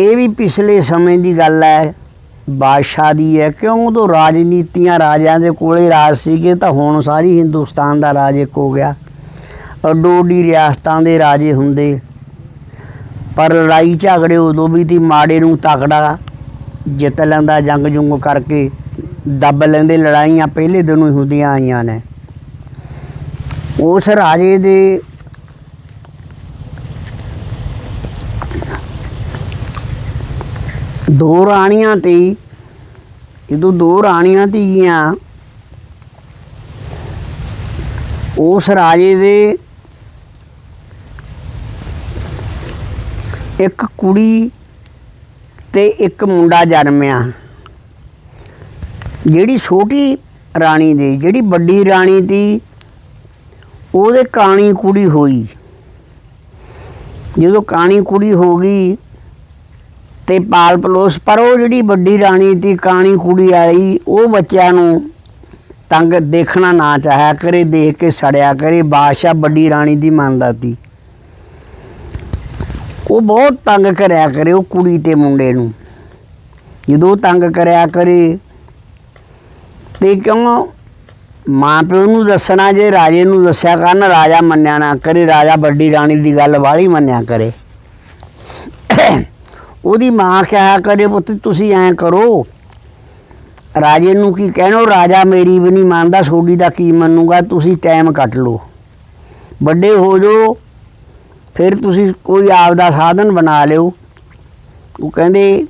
ਇਹ ਵੀ ਪਿਛਲੇ ਸਮੇਂ ਦੀ ਗੱਲ ਹੈ, ਬਾਦਸ਼ਾਹ ਦੀ ਹੈ, ਕਿਉਂ ਉਦੋਂ ਰਾਜਨੀਤੀਆਂ ਰਾਜਿਆਂ ਦੇ ਕੋਲੇ ਰਾਜ ਸੀਗੇ ਤਾਂ ਹੁਣ ਸਾਰੀ ਹਿੰਦੁਸਤਾਨ ਦਾ ਰਾਜ ਇੱਕ ਹੋ ਗਿਆ। ਅੱਡੋ ਰਿਆਸਤਾਂ ਦੇ ਰਾਜੇ ਹੁੰਦੇ, ਪਰ ਲੜਾਈ ਝਗੜੇ ਉਦੋਂ ਵੀ ਤੀ ਮਾੜੇ ਨੂੰ ਤਕੜਾ ਜਿੱਤ ਲੈਂਦਾ ਜੰਗ ਜੁੰਗ ਕਰਕੇ ਦੱਬ ਲੈਂਦੇ, ਲੜਾਈਆਂ ਪਹਿਲੇ ਦਿਨੋਂ ਹੀ ਹੁੰਦੀਆਂ ਆਈਆਂ ਨੇ। ਉਸ ਰਾਜੇ ਦੇ ਦੋ ਰਾਣੀਆਂ ਤੇ ਜਦੋਂ ਦੋ ਰਾਣੀਆਂ ਧੀਆਂ ਉਸ ਰਾਜੇ ਦੇ ਇੱਕ ਕੁੜੀ ਤੇ ਇੱਕ ਮੁੰਡਾ ਜਨਮਿਆ। ਜਿਹੜੀ ਛੋਟੀ ਰਾਣੀ ਦੀ, ਜਿਹੜੀ ਵੱਡੀ ਰਾਣੀ ਦੀ, ਉਹਦੇ ਕਾਣੀ ਕੁੜੀ ਹੋਈ। ਜਦੋਂ ਕਾਣੀ ਕੁੜੀ ਹੋ ਗਈ ਤੇ ਪਾਲ ਪਲੋਸ, ਪਰ ਉਹ ਜਿਹੜੀ ਵੱਡੀ ਰਾਣੀ ਤੀ ਕਾਣੀ ਕੁੜੀ ਵਾਲੀ ਉਹ ਬੱਚਿਆਂ ਨੂੰ ਤੰਗ ਦੇਖਣਾ ਨਾ ਚਾਹਿਆ ਕਰੇ, ਦੇਖ ਕੇ ਸੜਿਆ ਕਰੇ, ਬਾਦਸ਼ਾਹ ਵੱਡੀ ਰਾਣੀ ਦੀ ਮੰਨਦਾ ਤੀ ਉਹ ਬਹੁਤ ਤੰਗ ਕਰਿਆ ਕਰੇ ਉਹ ਕੁੜੀ ਤੇ ਮੁੰਡੇ ਨੂੰ। ਜਦੋਂ ਤੰਗ ਕਰਿਆ ਕਰੇ, ਤੇ ਕਿਉਂ ਮਾਂ ਪਿਓ ਨੂੰ ਦੱਸਣਾ, ਜੇ ਰਾਜੇ ਨੂੰ ਦੱਸਿਆ ਕਰਨ, ਰਾਜਾ ਮੰਨਿਆ ਨਾ ਕਰੇ, ਰਾਜਾ ਵੱਡੀ ਰਾਣੀ ਦੀ ਗੱਲ ਵਾਲੀ ਮੰਨਿਆ ਕਰੇ। ਉਹਦੀ ਮਾਂ ਕਿਹਾ ਕਰੇ ਪੁੱਤ, ਤੁਸੀਂ ਐਂ ਕਰੋ। ਰਾਜੇ ਨੂੰ ਕੀ ਕਹਿਣੋ ਰਾਜਾ ਮੇਰੀ ਵੀ ਨਹੀਂ ਮੰਨਦਾ ਛੋਡੀ ਦਾ ਕੀ ਮੰਨੂਗਾ, ਤੁਸੀਂ ਟਾਈਮ ਕੱਟ ਲਓ। ਵੱਡੇ ਹੋ ਜਾਓ, ਫਿਰ ਤੁਸੀਂ ਕੋਈ ਆਪ ਦਾ ਸਾਧਨ ਬਣਾ ਲਿਓ। ਉਹ ਕਹਿੰਦੇ,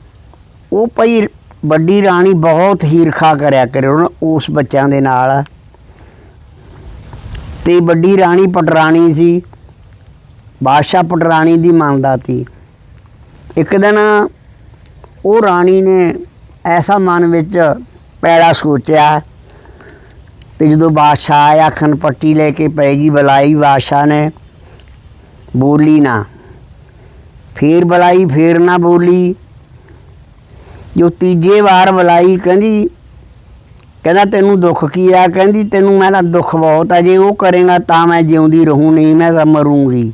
ਉਹ ਭਈ ਵੱਡੀ ਰਾਣੀ ਬਹੁਤ ਹੀਰਖਾ ਕਰਿਆ ਕਰੇ ਉਸ ਬੱਚਿਆਂ ਦੇ ਨਾਲ। ਤੇ ਵੱਡੀ ਰਾਣੀ ਪਟਰਾਣੀ ਸੀ, ਬਾਦਸ਼ਾਹ ਪਟਰਾਣੀ ਦੀ ਮੰਨਦਾ ਸੀ। ਇੱਕ ਦਿਨ ਉਹ ਰਾਣੀ ਨੇ ਐਸਾ ਮਨ ਵਿੱਚ ਪੈੜਾ ਸੋਚਿਆ ਤੇ ਜਦੋਂ ਬਾਦਸ਼ਾਹ ਆਇਆ ਖਨ ਪੱਟੀ ਲੈ ਕੇ ਪੈਗੀ ਬੁਲਾਈ ਬਾਦਸ਼ਾਹ ਨੇ, ਬੋਲੀ ਨਾ। ਫੇਰ ਬੁਲਾਈ, ਫੇਰ ਨਾ ਬੋਲੀ। ਜੋ ਤੀਜੇ ਵਾਰ ਬੁਲਾਈ, ਕਹਿੰਦੀ, ਕਹਿੰਦਾ, ਤੈਨੂੰ ਦੁੱਖ ਕੀ ਆ? ਕਹਿੰਦੀ, ਤੈਨੂੰ ਮੇਰਾ ਦੁੱਖ ਬਹੁਤ ਆ, ਜੇ ਉਹ ਕਰੇਗਾ ਤਾਂ ਮੈਂ ਜਿਉਂਦੀ ਰਹੂੰ, ਨਹੀਂ ਮੈਂ ਤਾਂ ਮਰੂੰਗੀ।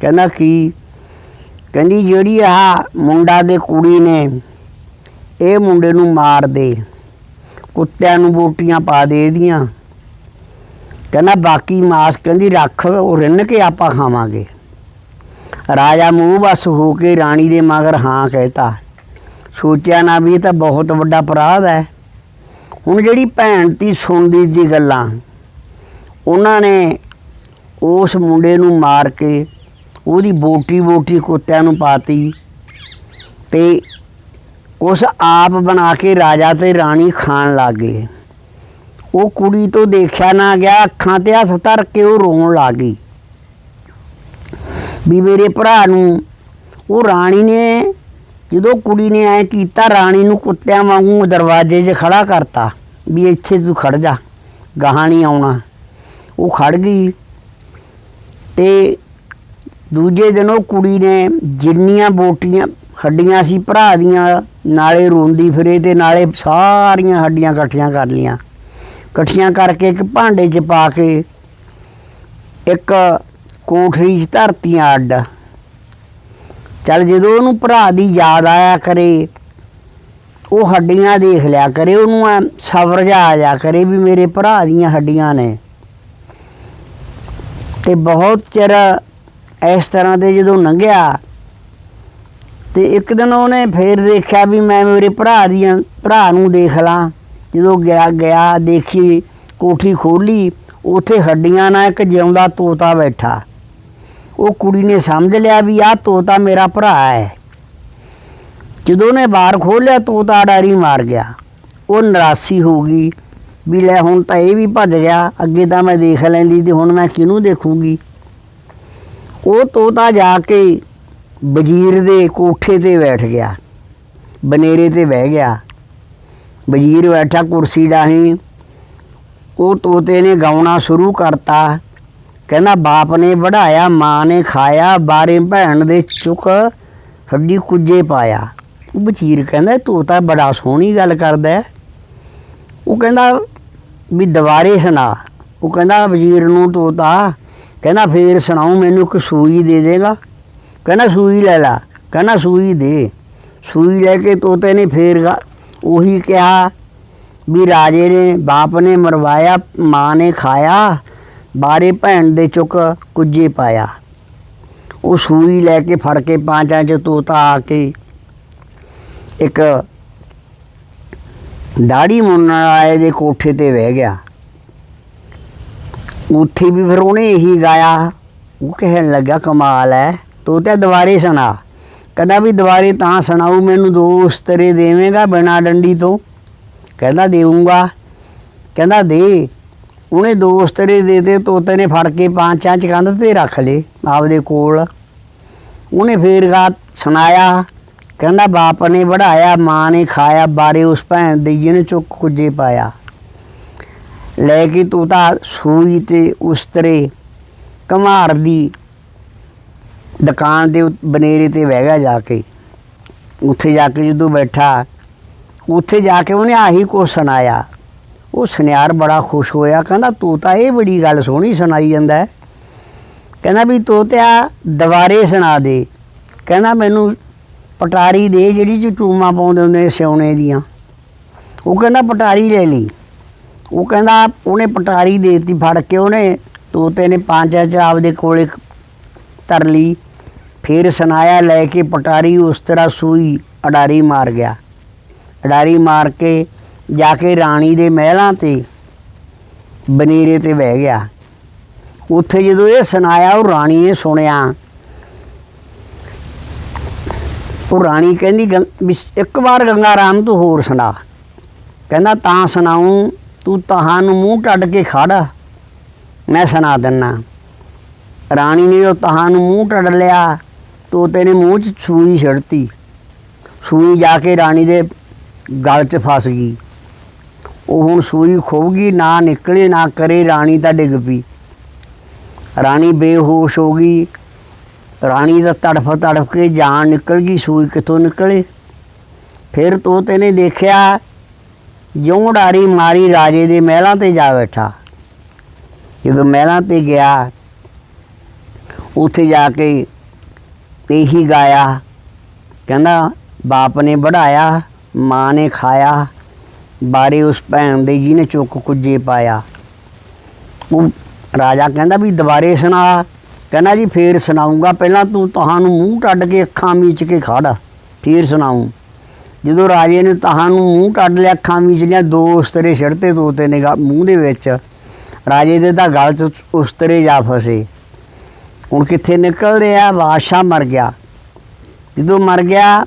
ਕਹਿੰਦਾ, ਕੀ? ਕਹਿੰਦੀ, ਜਿਹੜੀ ਆ ਮੁੰਡਾ ਦੇ ਕੁੜੀ ਨੇ, ਇਹ ਮੁੰਡੇ ਨੂੰ ਮਾਰ ਦੇ। ਕੁੱਤਿਆਂ ਨੂੰ ਬੋਟੀਆਂ ਪਾ ਦੇ ਇਹਦੀਆਂ। ਕਹਿੰਦਾ, ਬਾਕੀ ਮਾਸ ਕਹਿੰਦੀ, ਰੱਖ, ਉਹ ਰਿੰਨ ਕੇ ਆਪਾਂ ਖਾਵਾਂਗੇ। ਰਾਜਾ ਮੂੰਹ ਬਸ ਹੋ ਕੇ ਰਾਣੀ ਦੇ ਮਗਰ ਹਾਂ ਕਹਿਤਾ। ਸੋਚਿਆ ਨਾ ਵੀ ਇਹ ਤਾਂ ਬਹੁਤ ਵੱਡਾ ਅਪਰਾਧ ਹੈ। ਹੁਣ ਜਿਹੜੀ ਭੈਣ ਤੀ ਸੁਣਦੀ ਦੀ ਗੱਲਾਂ, ਉਹਨਾਂ ਨੇ ਉਸ ਮੁੰਡੇ ਨੂੰ ਮਾਰ ਕੇ ਉਹਦੀ ਬੋਟੀ ਬੋਟੀ ਕੁੱਤਿਆਂ ਨੂੰ ਪਾਤੀ ਤੇ ਉਸ ਆਪ ਬਣਾ ਕੇ ਰਾਜਾ ਤੇ ਰਾਣੀ ਖਾਣ ਲੱਗੇ ਉਹ ਕੁੜੀ ਤੋਂ ਦੇਖਿਆ ਨਾ ਗਿਆ, ਅੱਖਾਂ ਤੇ ਹੱਥ ਧਰ ਕੇ ਉਹ ਰੋਣ ਲੱਗੀ ਵੀ ਮੇਰੇ ਭਰਾ ਨੂੰ, ਉਹ ਰਾਣੀ ਨੇ ਜਦੋਂ ਕੁੜੀ ਨੇ ਐ ਕੀਤਾ, ਰਾਣੀ ਨੂੰ ਕੁੱਤਿਆਂ ਵਾਂਗੂ ਦਰਵਾਜ਼ੇ 'ਚ ਖੜਾ ਕਰਤਾ ਵੀ ਇੱਥੇ ਤੂੰ ਖੜ ਜਾ, ਗਾਹਾਂ ਨਹੀਂ ਆਉਣਾ। ਉਹ ਖੜ ਗਈ ਤੇ ਦੂਜੇ ਦਿਨ ਉਹ ਕੁੜੀ ਨੇ ਜਿੰਨੀਆਂ ਬੋਟੀਆਂ ਹੱਡੀਆਂ ਸੀ ਭਰਾ ਦੀਆਂ, ਨਾਲੇ ਰੋਂਦੀ ਫਿਰੇ ਤੇ ਨਾਲੇ ਸਾਰੀਆਂ ਹੱਡੀਆਂ ਇਕੱਠੀਆਂ ਕਰ ਲੀਆਂ ਇਕੱਠੀਆਂ ਕਰਕੇ ਇੱਕ ਭਾਂਡੇ 'ਚ ਪਾ ਕੇ ਇੱਕ ਕੋਠੜੀ 'ਚ ਧਰਤੀਆਂ ਅੱਡ। ਚੱਲ ਜਦੋਂ ਉਹਨੂੰ ਭਰਾ ਦੀ ਯਾਦ ਆਇਆ ਕਰੇ, ਉਹ ਹੱਡੀਆਂ ਦੇਖ ਲਿਆ ਕਰੇ, ਉਹਨੂੰ ਐਂ ਸਬਰ ਜਾ ਆ ਜਾ ਕਰੇ ਵੀ ਮੇਰੇ ਭਰਾ ਦੀਆਂ ਹੱਡੀਆਂ ਨੇ। ਤੇ ਬਹੁਤ ਚਿਰ ਇਸ ਤਰ੍ਹਾਂ ਦੇ ਜਦੋਂ ਲੰਘਿਆ ਤੇ ਇੱਕ ਦਿਨ ਉਹਨੇ ਫੇਰ ਦੇਖਿਆ ਵੀ ਮੈਂ ਮੇਰੇ ਭਰਾ ਦੀਆਂ, ਭਰਾ ਨੂੰ ਦੇਖ ਲਾਂ। ਜਦੋਂ ਗਿਆ ਗਿਆ, ਦੇਖੀ, ਕੋਠੀ ਖੋਲੀ ਉਥੇ ਹੱਡੀਆਂ ਨਾਲ ਇੱਕ ਜਿਉਂਦਾ ਤੋਤਾ ਬੈਠਾ। ਉਹ ਕੁੜੀ ਨੇ ਸਮਝ ਲਿਆ ਵੀ ਆਹ ਤੋਤਾ ਮੇਰਾ ਭਰਾ ਹੈ। ਜਦੋਂ ਉਹਨੇ ਬਾਹਰ ਖੋਲਿਆ ਤੋਤਾ ਡਾਰੀ ਮਾਰ ਗਿਆ। ਉਹ ਨਰਾਸੀ ਹੋ ਗਈ ਵੀ ਲੈ ਹੁਣ ਤਾਂ ਇਹ ਵੀ ਭੱਜ ਗਿਆ, ਅੱਗੇ ਤਾਂ ਮੈਂ ਦੇਖ ਲੈਂਦੀ ਤੇ ਹੁਣ ਮੈਂ ਕਿਹਨੂੰ ਦੇਖੂੰਗੀ? ਉਹ ਤੋਤਾ ਜਾ ਕੇ ਵਜ਼ੀਰ ਦੇ ਕੋਠੇ ਤੇ ਬੈਠ ਗਿਆ, ਬਨੇਰੇ ਤੇ ਬਹਿ ਗਿਆ। ਵਜ਼ੀਰ ਬੈਠਾ ਕੁਰਸੀ ਡਾਹੀ। ਉਹ ਤੋਤੇ ਨੇ ਗਾਉਣਾ ਸ਼ੁਰੂ ਕਰਤਾ। ਕਹਿੰਦਾ, ਬਾਪ ਨੇ ਵਢਾਇਆ, ਮਾਂ ਨੇ ਖਾਇਆ, ਬਾਰੇ ਭੈਣ ਦੇ ਚੁੱਕ ਹੱਡੀ ਕੁੱਜੇ ਪਾਇਆ। ਉਹ ਵਜ਼ੀਰ ਕਹਿੰਦਾ ਤੋਤਾ ਬੜਾ ਸੋਹਣੀ ਗੱਲ ਕਰਦਾ ਉਹ ਕਹਿੰਦਾ, ਵੀ ਦੁਬਾਰੇ ਸੁਣਾ। ਉਹ ਕਹਿੰਦਾ, ਵਜ਼ੀਰ ਨੂੰ ਤੋਤਾ ਕਹਿੰਦਾ ਫੇਰ ਸੁਣਾਉ ਮੈਨੂੰ ਇੱਕ ਸੂਈ ਦੇ ਦੇਗਾ। ਕਹਿੰਦਾ ਸੂਈ ਲੈ ਲਾ। ਕਹਿੰਦਾ ਸੂਈ ਦੇ। ਸੂਈ ਲੈ ਕੇ ਤੋਤੇ ਨੇ ਫੇਰ ਉਹੀ ਕਿਹਾ ਵੀ ਰਾਜੇ ਨੇ, ਬਾਪ ਨੇ ਮਰਵਾਇਆ, ਮਾਂ ਨੇ ਖਾਇਆ, ਬਾਰੇ ਭੈਣ ਦੇ ਚੁੱਕ ਕੁੱਜੇ ਪਾਇਆ। ਉਹ ਸੂਈ ਲੈ ਕੇ ਫੜ ਕੇ ਪਾਂਚਾਂ ਚ ਤੋਤਾ ਆ ਕੇ ਇੱਕ ਦਾੜੀ ਮੁੰਨਣ ਵਾਲੇ ਦੇ ਕੋਠੇ ਤੇ ਬਹਿ ਗਿਆ। ਉੱਥੇ ਵੀ ਫਿਰ ਉਹਨੇ ਇਹੀ ਗਾਇਆ। ਉਹ ਕਹਿਣ ਲੱਗਾ, ਕਮਾਲ ਹੈ ਤੂੰ ਤੇ ਦੁਬਾਰੇ ਸੁਣਾ। ਕਹਿੰਦਾ ਵੀ ਦੁਬਾਰੇ ਤਾਂ ਸੁਣਾਉ ਮੈਨੂੰ ਦੋ ਉਸਤਰੇ ਦੇਵੇਂਗਾ ਬਿਨਾ ਡੰਡੀ ਤੋਂ। ਕਹਿੰਦਾ ਦੇਵਾਂਗਾ ਕਹਿੰਦਾ, ਦੇ। ਉਹਨੇ ਦੋ ਉਸਤਰੇ ਦੇ ਦੇ ਤੋਤੇ ਨੇ ਫੜ ਕੇ ਪਾਂਚਾਂ ਚ ਕੰਧ ਤੇ ਰੱਖ ਲਏ ਆਪਦੇ ਕੋਲ। ਉਹਨੇ ਫੇਰ ਗਾ ਸੁਣਾਇਆ। ਕਹਿੰਦਾ, ਬਾਪ ਨੇ ਵਢਾਇਆ, ਮਾਂ ਨੇ ਖਾਇਆ, ਬਾਰੇ ਉਸ ਭੈਣ ਦੇ ਜਿਹਨੇ ਚੁੱਕ ਕੁੱਜੇ ਪਾਇਆ। ਲੈ ਕੇ ਤੋਤਾ ਸੂਈ ਤੇ ਉਸਤਰੇ ਕਮਾਰ ਦੀ। ਦੁਕਾਨ ਦੇ ਉ- ਬਨੇਰੇ ਤੇ ਬਹਿ ਗਿਆ ਜਾ ਕੇ। ਉੱਥੇ ਜਾ ਕੇ ਜਦੋਂ ਬੈਠਾ, ਉੱਥੇ ਜਾ ਕੇ ਉਹਨੇ ਆਹੀ ਕੋ ਸੁਣਾਇਆ। ਉਹ ਸੁਨਿਆਰ ਬੜਾ ਖੁਸ਼ ਹੋਇਆ, ਕਹਿੰਦਾ, ਤੂੰ ਤਾਂ ਇਹ ਬੜੀ ਗੱਲ ਸੋਹਣੀ ਸੁਣਾਈ ਜਾਂਦਾ ਕਹਿੰਦਾ ਵੀ ਤੋਤਿਆ ਦੁਬਾਰੇ ਸੁਣਾ ਦੇ। ਕਹਿੰਦਾ, ਮੈਨੂੰ ਪਟਾਰੀ ਦੇ ਜਿਹੜੀ ਚ ਟੂਮਾ ਪਾਉਂਦੇ ਹੁੰਦੇ ਸਿਉਣੇ ਦੀਆਂ। ਉਹ ਕਹਿੰਦਾ, ਪਟਾਰੀ ਲੈ ਲਈ। ਉਹ ਕਹਿੰਦਾ ਉਹਨੇ ਪਟਾਰੀ ਦੇਤੀ, ਫੜ ਕੇ ਉਹਨੇ, ਤੋਤੇ ਨੇ ਪਾਂਚਾ ਚ ਆਪਦੇ ਕੋਲੇ ਧਰ ਲਈ, ਫਿਰ ਸੁਣਾਇਆ ਲੈ ਕੇ ਪਟਾਰੀ ਉਸ ਤਰ੍ਹਾਂ ਸੂਈ, ਅਡਾਰੀ ਮਾਰ ਗਿਆ। ਅਡਾਰੀ ਮਾਰ ਕੇ ਜਾ ਕੇ ਰਾਣੀ ਦੇ ਮਹਿਲਾਂ ਤੇ, ਬਨੇਰੇ ਤੇ ਬਹਿ ਗਿਆ। ਉੱਥੇ ਜਦੋਂ ਇਹ ਸੁਣਾਇਆ, ਉਹ ਰਾਣੀ ਨੇ ਸੁਣਿਆ। ਉਹ ਰਾਣੀ ਕਹਿੰਦੀ, ਗੰ- ਵੀ ਇੱਕ ਵਾਰ ਗੰਗਾ ਰਾਮ ਤੂੰ ਹੋਰ ਸੁਣਾ। ਕਹਿੰਦਾ, ਤਾਂ ਸੁਣਾਉਂ ਤੂੰ ਤਹਾਂ ਨੂੰ ਮੂੰਹ ਟੱਡ ਕੇ ਖੜ। ਮੈਂ ਸੁਣਾ ਦਿੰਨਾ। ਰਾਣੀ ਨੇ ਉਹ ਤਹਾਂ ਨੂੰ ਮੂੰਹ ਟੱਡ ਲਿਆ। ਤੋਤੇ ਨੇ ਮੂੰਹ 'ਚ ਸੂਈ ਛੜਤੀ ਸੂਈ ਜਾ ਕੇ ਰਾਣੀ ਦੇ ਗਲ 'ਚ ਫਸ ਗਈ। ਉਹ ਹੁਣ ਸੂਈ ਖੋਗੀ ਨਾ ਨਿਕਲੇ, ਨਾ ਕਰੇ, ਰਾਣੀ ਤਾਂ ਡਿੱਗ ਪਈ। ਰਾਣੀ ਬੇਹੋਸ਼ ਹੋ ਗਈ। ਰਾਣੀ ਦਾ ਤੜਫ ਤੜਫ ਕੇ ਜਾਨ ਨਿਕਲ ਗਈ, ਸੂਈ ਕਿੱਥੋਂ ਨਿਕਲੇ? ਫਿਰ ਤੋਤੇ ਨੇ ਦੇਖਿਆ ਜਿਉਂ ਡਾਰੀ ਮਾਰੀ ਰਾਜੇ ਦੇ ਮਹਿਲਾਂ ਤੇ ਜਾ ਬੈਠਾ। ਜਦੋਂ ਮਹਿਲਾਂ ਤੇ ਗਿਆ, ਉੱਥੇ ਜਾ ਕੇ ਇਹੀ ਗਾਇਆ। ਕਹਿੰਦਾ, ਬਾਪ ਨੇ ਵਢਾਇਆ, ਮਾਂ ਨੇ ਖਾਇਆ, ਬਾਰੇ ਉਸ ਭੈਣ ਦੇ ਜੀ ਨੇ ਚੁੱਕ ਕੁੱਜੇ ਪਾਇਆ। ਉਹ ਰਾਜਾ ਕਹਿੰਦਾ, ਵੀ ਦੁਬਾਰੇ ਸੁਣਾ। ਕਹਿੰਦਾ, ਜੀ ਫੇਰ ਸੁਣਾਉਂਗਾ। ਪਹਿਲਾਂ ਤੂੰ ਤੁਹਾਨੂੰ ਮੂੰਹ ਟੱਡ ਕੇ ਅੱਖਾਂ ਮੀਚ ਕੇ ਖੜ, ਫੇਰ ਸੁਣਾਉਂ ਜਦੋਂ ਰਾਜੇ ਨੇ ਤੁਹਾਨੂੰ ਮੂੰਹ ਕੱਢ ਲਿਆ, ਅੱਖਾਂ ਮੀਚ ਲਿਆ, ਦੋ ਉਸਤਰੇ ਛੜਤੇ ਤੋਤੇ ਨੇ ਗਾ- ਮੂੰਹ ਦੇ ਵਿੱਚ, ਰਾਜੇ ਦੇ ਤਾਂ ਗਲ 'ਚ ਉਸਤਰੇ ਜਾ ਫਸੇ। ਹੁਣ ਕਿੱਥੇ ਨਿਕਲਦੇ ਆ? ਬਾਦਸ਼ਾਹ ਮਰ ਗਿਆ। ਜਦੋਂ ਮਰ ਗਿਆ,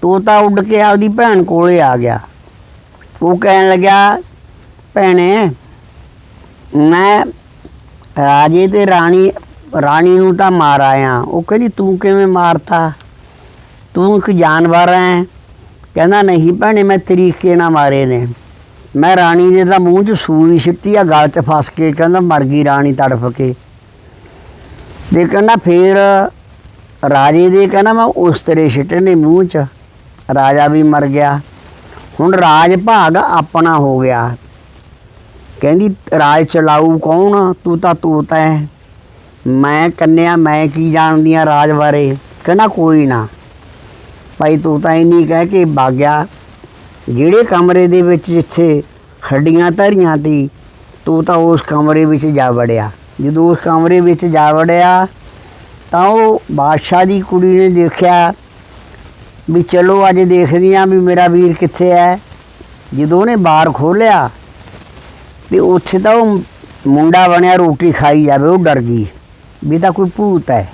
ਤੋਤਾ ਉੱਡ ਕੇ ਆਪਦੀ ਭੈਣ ਕੋਲੇ ਆ ਗਿਆ। ਉਹ ਕਹਿਣ ਲੱਗਿਆ, ਭੈਣੇ, ਮੈਂ ਰਾਜੇ ਤੇ ਰਾਣੀ ਰਾਣੀ ਨੂੰ ਤਾਂ ਮਾਰ ਆਇਆ। ਉਹ ਕਹਿੰਦੀ, ਤੂੰ ਕਿਵੇਂ ਮਾਰਤਾ? ਤੂੰ ਇੱਕ ਜਾਨਵਰ ਹੈ। ਕਹਿੰਦਾ, ਨਹੀਂ ਭੈਣੇ, ਮੈਂ ਤਰੀਕੇ ਨਾਲ ਮਾਰੇ ਨੇ। ਮੈਂ ਰਾਣੀ ਦੇ ਤਾਂ ਮੂੰਹ 'ਚ ਸੂਈ ਸਿੱਟੀ ਆ, ਗਲ 'ਚ ਫਸ ਕੇ, ਕਹਿੰਦਾ, ਮਰ ਗਈ ਰਾਣੀ ਤੜਫ ਕੇ। ਤੇ ਕਹਿੰਦਾ, ਫੇਰ ਰਾਜੇ ਦੇ ਕਹਿੰਦਾ, ਮੈਂ ਉਸ ਤਰੇ ਸਿੱਟੇ ਨੇ ਮੂੰਹ 'ਚ। ਰਾਜਾ ਵੀ ਮਰ ਗਿਆ। ਹੁਣ ਰਾਜ ਭਾਗ ਆਪਣਾ ਹੋ ਗਿਆ। ਕਹਿੰਦੀ, ਰਾਜ ਚਲਾਊ ਕੌਣ? ਤੂੰ ਤਾਂ ਤੂਤ ਹੈ ਮੈਂ ਕੰਨਿਆ, ਮੈਂ ਕੀ ਜਾਣਦੀ ਆ ਰਾਜ ਬਾਰੇ? ਕਹਿੰਦਾ, ਕੋਈ ਨਾ। ਭਾਈ ਤੂੰ ਤਾਂ ਇੰਨੀ ਕਹਿ ਕੇ ਭਾਗਿਆ। ਜਿਹੜੇ ਕਮਰੇ ਦੇ ਵਿੱਚ ਜਿੱਥੇ ਹੱਡੀਆਂ ਧਰੀਆਂ ਤੀ, ਤੂੰ ਤਾਂ ਉਸ ਕਮਰੇ ਵਿੱਚ ਜਾ ਵੜਿਆ। ਜਦੋਂ ਉਸ ਕਮਰੇ ਵਿੱਚ ਜਾ ਵੜਿਆ, ਤਾਂ ਉਹ ਬਾਦਸ਼ਾਹ ਦੀ ਕੁੜੀ ਨੇ ਦੇਖਿਆ ਵੀ ਚਲੋ ਅੱਜ ਦੇਖਦੀ ਆ ਵੀ ਮੇਰਾ ਵੀਰ ਕਿੱਥੇ ਹੈ। ਜਦੋਂ ਉਹਨੇ ਬਾਰ ਖੋਲਿਆ ਤੇ ਉੱਥੇ ਤਾਂ ਉਹ ਮੁੰਡਾ ਬਣਿਆ ਰੋਟੀ ਖਾਈ ਜਾਵੇ, ਉਹ ਡਰ ਗਈ ਵੀ ਤਾਂ ਕੋਈ ਭੂਤ ਹੈ।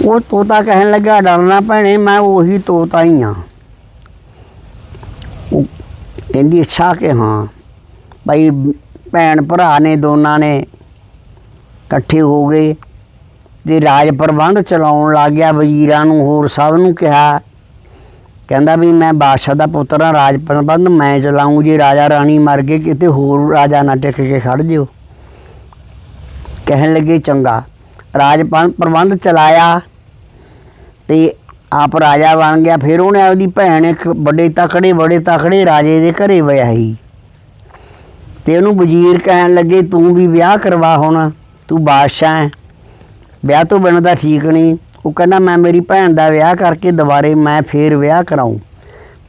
ਉਹ ਤੋਤਾ ਕਹਿਣ ਲੱਗਾ, ਡਰਨਾ ਭੈਣੇ, ਮੈਂ ਉਹੀ ਤੋਤਾ ਹੀ ਆ ਉਹ ਕਹਿੰਦੀ, ਅੱਛਾ ਕਿ ਹਾਂ। ਭਾਈ ਭੈਣ ਭਰਾ ਨੇ ਦੋਨਾਂ ਨੇ ਇਕੱਠੇ ਹੋ ਗਏ। ਤੇ ਰਾਜ ਪ੍ਰਬੰਧ ਚਲਾਉਣ ਲੱਗ ਗਿਆ, ਵਜ਼ੀਰਾਂ ਨੂੰ ਹੋਰ ਸਭ ਨੂੰ ਕਿਹਾ, ਕਹਿੰਦਾ ਵੀ ਮੈਂ ਬਾਦਸ਼ਾਹ ਦਾ ਪੁੱਤਰ ਹਾਂ, ਰਾਜ ਪ੍ਰਬੰਧ ਮੈਂ ਚਲਾਊਂ। ਜੇ ਰਾਜਾ ਰਾਣੀ ਮਰ ਗਏ, ਕਿਤੇ ਹੋਰ ਰਾਜਾ ਨਾ ਟਿਕ ਕੇ ਖੜ ਜਿਓ। ਕਹਿਣ ਲੱਗੇ ਚੰਗਾ। ਰਾਜ ਪ੍ਰਬੰਧ ਚਲਾਇਆ। ਤੇ ਆਪ ਰਾਜਾ ਬਣ ਗਿਆ। ਫਿਰ ਉਹਨੇ ਆਪਦੀ ਭੈਣ ਇੱਕ ਵੱਡੇ ਤਕੜੇ ਬੜੇ ਤਕੜੇ ਰਾਜੇ ਦੇ ਘਰੇ ਵਿਆਹੀ। ਤੇ ਉਹਨੂੰ ਵਜ਼ੀਰ ਕਹਿਣ ਲੱਗੇ, ਤੂੰ ਵੀ ਵਿਆਹ ਕਰਵਾ ਹੁਣ, ਤੂੰ ਬਾਦਸ਼ਾਹ ਹੈ। ਵਿਆਹ ਤੋਂ ਬਿਨਾਂ ਤਾਂ ਠੀਕ ਨਹੀਂ। ਉਹ ਕਹਿੰਦਾ, ਮੈਂ ਮੇਰੀ ਭੈਣ ਦਾ ਵਿਆਹ ਕਰਕੇ ਦੁਬਾਰੇ ਮੈਂ ਫੇਰ ਵਿਆਹ ਕਰਾਉਂ।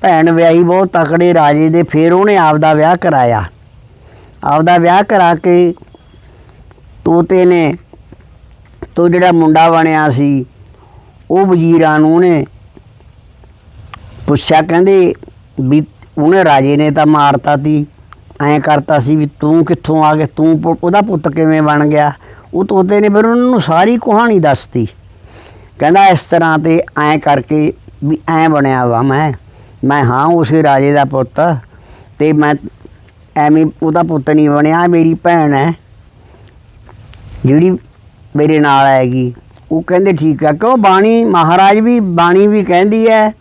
ਭੈਣ ਵਿਆਹੀ ਬਹੁਤ ਤਕੜੇ ਰਾਜੇ ਦੇ, ਫੇਰ ਉਹਨੇ ਆਪਦਾ ਵਿਆਹ ਕਰਾਇਆ। ਆਪਦਾ ਵਿਆਹ ਕਰਾ ਕੇ ਤੋਤੇ ਨੇ, ਤੋ ਜਿਹੜਾ ਮੁੰਡਾ ਬਣਿਆ ਸੀ ਉਹ ਵਜ਼ੀਰਾਂ ਨੂੰ ਨੇ ਪੁੱਛਿਆ, ਕਹਿੰਦੇ ਵੀ ਉਹਨੇ ਰਾਜੇ ਨੇ ਤਾਂ ਮਾਰਤਾ ਤੀ ਐਂ ਕਰਤਾ ਸੀ ਵੀ ਤੂੰ ਕਿੱਥੋਂ ਆ ਗਿਆ ਤੂੰ ਪੁ- ਉਹਦਾ ਪੁੱਤ ਕਿਵੇਂ ਬਣ ਗਿਆ? ਉਹ ਤੋਤੇ ਨੇ ਫਿਰ ਉਹਨਾਂ ਨੂੰ ਸਾਰੀ ਕਹਾਣੀ ਦੱਸਤੀ। ਕਹਿੰਦਾ, ਇਸ ਤਰ੍ਹਾਂ ਤੇ ਐਂ ਕਰਕੇ ਵੀ ਐਂ ਬਣਿਆ ਵਾ ਮੈਂ। ਮੈਂ ਹਾਂ ਉਸੇ ਰਾਜੇ ਦਾ ਪੁੱਤ ਤੇ ਮੈਂ ਐਵੇਂ ਉਹਦਾ ਪੁੱਤ ਨਹੀਂ ਬਣਿਆ, ਮੇਰੀ ਭੈਣ ਹੈ, ਜਿਹੜੀ ਮੇਰੇ ਨਾਲ ਆਏਗੀ। ਉਹ ਕਹਿੰਦੇ ਠੀਕ ਆ। ਕਿਉਂ ਬਾਣੀ, ਮਹਾਰਾਜ ਵੀ ਬਾਣੀ ਵੀ ਕਹਿੰਦੀ ਹੈ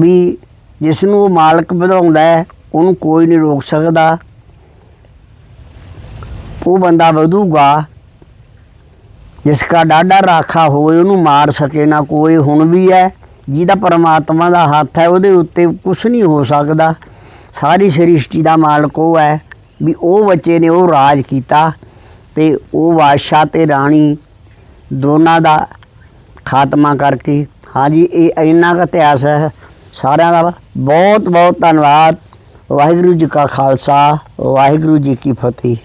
ਵੀ ਜਿਸ ਨੂੰ ਉਹ ਮਾਲਕ ਵਧਾਉਂਦਾ ਹੈ ਉਹਨੂੰ ਕੋਈ ਨਹੀਂ ਰੋਕ ਸਕਦਾ। ਉਹ ਬੰਦਾ ਵਧੂਗਾ। ਜਿਸ ਕਾ ਡਾਡਾ ਰਾਖਾ ਹੋਵੇ, ਉਹਨੂੰ ਮਾਰ ਸਕੇ ਨਾ ਕੋਈ। ਹੁਣ ਵੀ ਹੈ ਜਿਹਦਾ ਪਰਮਾਤਮਾ ਦਾ ਹੱਥ ਹੈ ਉਹਦੇ ਉੱਤੇ ਕੁਝ ਨਹੀਂ ਹੋ ਸਕਦਾ। ਸਾਰੀ ਸ੍ਰਿਸ਼ਟੀ ਦਾ ਮਾਲਕ ਉਹ ਹੈ ਵੀ ਉਹ ਬੱਚੇ ਨੇ ਉਹ ਰਾਜ ਕੀਤਾ ਤੇ ਉਹ ਬਾਦਸ਼ਾਹ ਤੇ ਰਾਣੀ ਦੋਨਾਂ ਦਾ ਖਾਤਮਾ ਕਰਕੇ। ਹਾਂਜੀ, ਇਹ ਇੰਨਾ ਕੁ ਇਤਿਹਾਸ ਹੈ। ਸਾਰਿਆਂ ਦਾ ਬਹੁਤ ਬਹੁਤ ਧੰਨਵਾਦ। ਵਾਹਿਗੁਰੂ ਜੀ ਕਾ ਖਾਲਸਾ, ਵਾਹਿਗੁਰੂ ਜੀ ਕੀ ਫਤਿਹ।